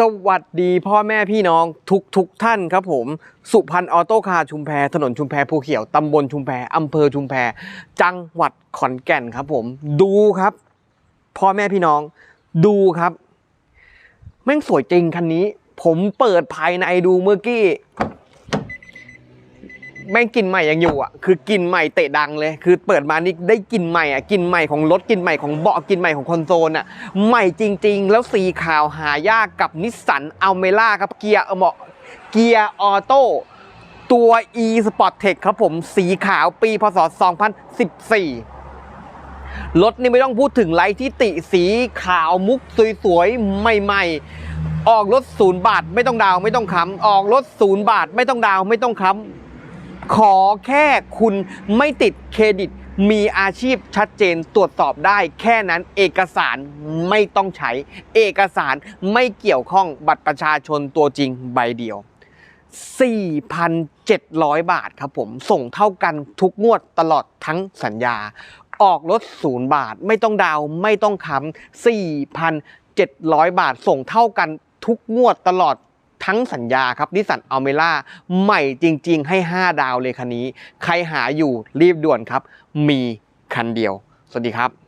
สวัสดีพ่อแม่พี่น้องทุกทุกท่านครับผม สุพรรณออโต้คาร์ชุมแพถนนชุมแพภูเขียวตำบลชุมแพอำเภอชุมแพ จังหวัดขอนแก่นครับผม ดูครับ พ่อแม่พี่น้อง ดูครับ แม่งสวยจริงคันนี้ ผมเปิดภายในดูเมื่อกี้ แม่งกลิ่นใหม่ยังอยู่อะคือกลิ่นใหม่เตะดังเลย คือเปิดมานี่ได้กลิ่นใหม่อะกลิ่นใหม่ของรถกลิ่นใหม่ของเบาะกลิ่นใหม่ของคอนโซลอะใหม่จริง ๆ แล้วสีขาวหายากกับนิสสันอัลเมล่าครับเกียร์เหมาะเกียร์ออโต้ตัว e Sport Tech ครับผมสีขาวปีพศ 2014 รถนี่ไม่ต้องพูดถึงไลท์ที่ติสีขาวมุกสวยๆ ใหม่ๆ ออกรถศูนย์บาทไม่ต้องดาวไม่ต้องค้ำออกรถศูนย์บาทไม่ต้องดาวไม่ต้องค้ำ ขอแค่คุณไม่ติดเครดิต มีอาชีพชัดเจนตรวจสอบได้แค่นั้นเอกสารไม่ต้องใช้ เอกสารไม่เกี่ยวข้องบัตรประชาชนตัวจริงใบเดียว 4,700 บาทครับผม ส่งเท่ากันทุกงวดตลอดทั้งสัญญา ออกรถศูนย์บาท ไม่ต้องดาวไม่ต้องค้ำ4,700 บาท ส่งเท่ากันทุกงวดตลอด ทั้งสัญญาครับนิสสันอัลเมล่าใหม่จริง ๆ ให้ 5 ดาวเลยคันนี้ ใครหาอยู่รีบด่วนครับ มีคันเดียว สวัสดีครับ